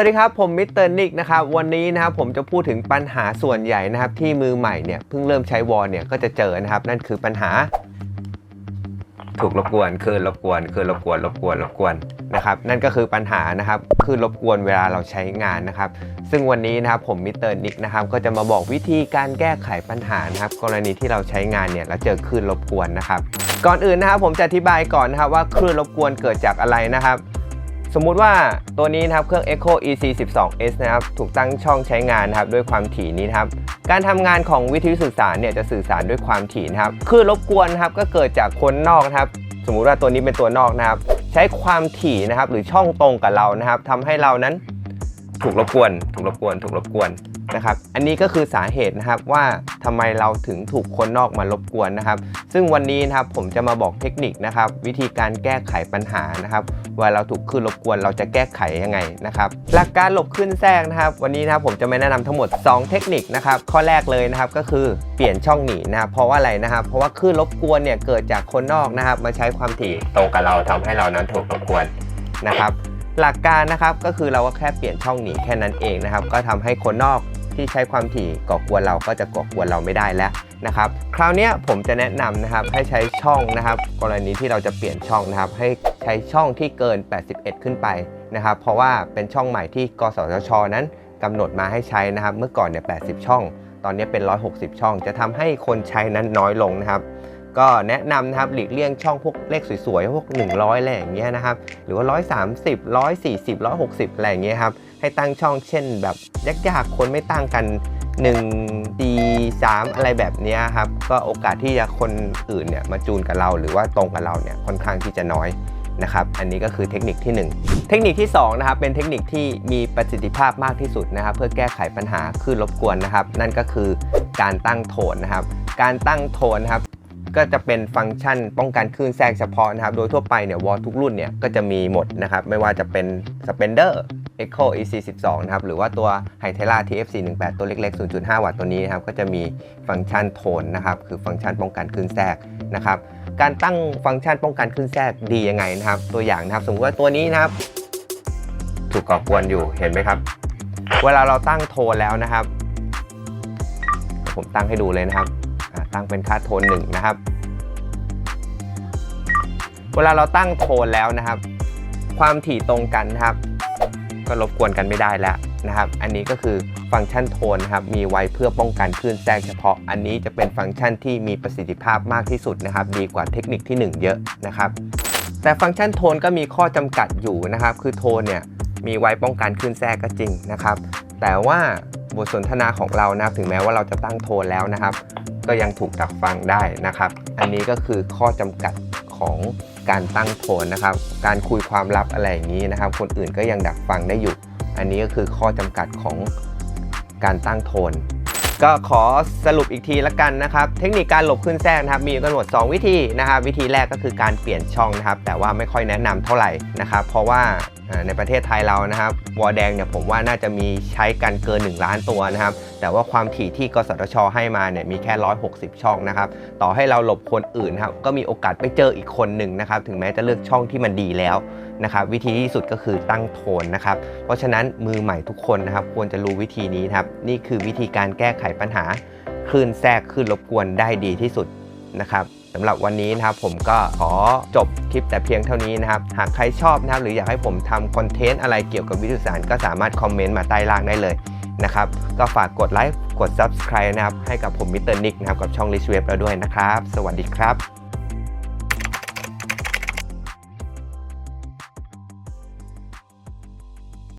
วัสดีครับผมมิสเตอร์นิกนะครับวันนี้นะครับผมจะพูดถึงปัญหาส่วนใหญ่นะครับที่มือใหม่เนี่ยเพิ่งเริ่มใช้วอลเนี่ยก็จะเจอนะครับ นั่นคือปัญหา ถูกรบกวนคือรบกวนคือรบกวนรบกวนรบกวนนะครับนั่นก็คือปัญหานะครับคือรบกวนเวลาเราใช้งานนะครับ ซึ่งวันนี้นะครับผมมิสเตอร์นิกนะครับก็จะมาบอกวิธีการแก้ไขปัญหานะครับกรณีที่เราใช้งานเนี่ยแล้วเจอคลื่นรบกวนนะครับ ก่อนอื่นนะครับผมจะอธิบายก่อนนะครับว่าคลื่นรบกวนเกิดจากอะไรนะครับ สมมุติว่าตัวนี้นะครับเครื่อง Echo EC 12s นะครับถูกตั้งช่องใช้งานนะครับด้วยความถี่นี้นะครับการทำงานของวิทยุสื่อสารเนี่ยจะสื่อสารด้วยความถี่นะครับคลื่นรบกวนครับก็เกิดจากคนนอกนะครับสมมุติว่าตัวนี้เป็นตัวนอกนะครับ ใช้ความถี่นะครับหรือช่องตรงกับเรานะครับทำให้เรานั้น ถูกรบกวน ถูกรบกวน ถูกรบกวนนะครับ อันนี้ก็คือสาเหตุนะครับว่าทำไมเราถึงถูกคนนอกมารบกวนนะครับ ซึ่งวันนี้นะครับผมจะมาบอกเทคนิคนะครับ วิธีการแก้ไขปัญหานะครับว่าเราถูกคืนรบกวนเราจะแก้ไขยังไงนะครับหลักการหลบคลื่นแทรกนะครับ วันนี้นะครับผมจะมาแนะนำทั้งหมด 2 เทคนิคนะครับข้อแรกเลยนะครับก็คือเปลี่ยนช่องหนีนะครับเพราะว่าอะไรนะครับ เพราะว่าคลื่นรบกวนเนี่ยเกิดจากคนนอกนะครับ มาใช้ความถี่ตรงกับเราทำให้เรานั้นถูกรบกวนนะครับ หลักการนะครับก็คือเราก็แค่เปลี่ยนช่องหนีแค่นั้นเองนะครับ ก็ทำให้คนนอกที่ใช้ความถี่ก่อกวนเราก็จะก่อกวนเราไม่ได้แล้วนะครับคราวนี้ผมจะแนะนำนะครับให้ใช้ช่องนะครับ กรณีที่เราจะเปลี่ยนช่องนะครับ ให้ใช้ช่องที่เกิน 81 ขึ้นไปนะครับ เพราะว่าเป็นช่องใหม่ที่กสทช นั้นกำหนดมาให้ใช้นะครับ เมื่อก่อนเนี่ย80 ช่อง ตอนนี้เป็น 160 ช่อง จะทำให้คนใช้นั้นน้อยลงนะครับ ก็แนะนำนะครับหลีกเลี่ยงช่องพวกเลขสวยๆ พวก 100อะไรอย่างเงี้ยนะครับ หรือว่า 130 140 160 อะไรอย่างเงี้ยครับ ให้ตั้งช่องเช่นแบบยากๆ คนไม่ตั้งกัน1 D 3อะไรแบบเนี้ยครับ ก็โอกาสที่จะคนอื่นเนี่ยมาจูนกับเราหรือว่าตรงกับเราเนี่ยค่อนข้างที่จะน้อยนะครับ อันนี้ก็คือเทคนิคที่ 1 เทคนิคที่2นะครับเป็นเทคนิคที่มีประสิทธิภาพมากที่สุดนะครับ เพื่อแก้ไขปัญหาคลื่นรบกวนนะครับ นั่นก็คือการตั้งโทนนะครับ การตั้งโทนนะครับ ก็จะเป็นฟังก์ชันป้องกันคลื่นแทรกเฉพาะนะครับ โดยทั่วไปเนี่ยวอลทุกรุ่นเนี่ยก็จะมีหมดนะครับ ไม่ว่าจะเป็น Spender Echo EC 12 นะครับ หรือว่าตัว h y t e l a TF 418 ตัวเล็ก ๆ 0.5 วัตต์ตัวนี้นะครับ ก็จะมีฟังก์ชันโทนนะครับ คือฟังก์ชันป้องกันคลื่นแทรกนะครับ การตั้งฟังก์ชันป้องกันคลื่นแทรกดียังไงนะครับ ตัวอย่างนะครับ สมมติว่าตัวนี้นะครับ ถูกก่อกวนอยู่ เห็นไหมครับ เวลาเราตั้งโทนแล้วนะครับ ผมตั้งให้ดูเลยนะครับ ตั้งเป็นค่าโทนหนึ่งนะครับ เวลาเราตั้งโทนแล้วนะครับ ความถี่ตรงกันนะครับ ก็รบกวนกันไม่ได้แล้วนะครับ อันนี้ก็คือฟังก์ชันโทนนะครับ มีไว้เพื่อป้องกันคลื่นแทรกเฉพาะ อันนี้จะเป็นฟังก์ชันที่มีประสิทธิภาพมากที่สุดนะครับ ดีกว่าเทคนิคที่ 1 เยอะนะครับ แต่ฟังก์ชันโทนก็มีข้อจำกัดอยู่นะครับ คือโทนเนี่ยมีไว้ป้องกันคลื่นแทรกก็จริงนะครับ แต่ว่าบทสนทนาของเรานะครับถึงแม้ว่าเราจะตั้งโทนแล้วนะครับ ก็ยังถูกดักฟังได้นะครับ อันนี้ก็คือข้อจำกัดของการตั้งโทนนะครับ การคุยความลับอะไรอย่างนี้นะครับ คนอื่นก็ยังดักฟังได้อยู่ อันนี้ก็คือข้อจำกัดของการตั้งโทน ก็ขอสรุปอีกทีละกันนะครับ เทคนิคการหลบขึ้นแทรกนะครับ มีกันหมด2 วิธีนะครับ วิธีแรกก็คือการเปลี่ยนช่องนะครับ แต่ว่าไม่ค่อยแนะนำเท่าไหร่นะครับ เพราะว่าอ่าในประเทศไทยเรานะครับ วอแดงเนี่ยผมว่าน่าจะมีใช้กันเกิน 1 ล้านตัวนะครับแต่ว่าความถี่ที่กสทช ให้มาเนี่ยมีแค่ 160 ช่องนะครับต่อให้เราหลบคนอื่นครับก็มีโอกาสไปเจออีกคนหนึ่งนะครับถึงแม้จะเลือกช่องที่มันดีแล้วนะครับวิธีที่สุดก็คือตั้งโทนนะครับเพราะฉะนั้นมือใหม่ทุกคนนะครับควรจะรู้วิธีนี้นครับนี่คือวิธีการแก้ไขปัญหาคลื่นแทรกคลื่นรบกวนได้ดีที่สุดนะครับสำหรับวันนี้นะครับผมก็ขอจบคลิปแต่เพียงเท่านี้นะครับ หากใครชอบนะครับหรืออยากให้ผมทำคอนเทนต์อะไรเกี่ยวกับวิทยุสารก็สามารถคอมเมนต์มาใต้ล่างได้เลย นะครับ ก็ฝากกดไลค์กด Subscribe นะครับให้กับผมมิสเตอร์นิกนะครับกับช่อง Rich Web เราด้วยนะครับ สวัสดีครับ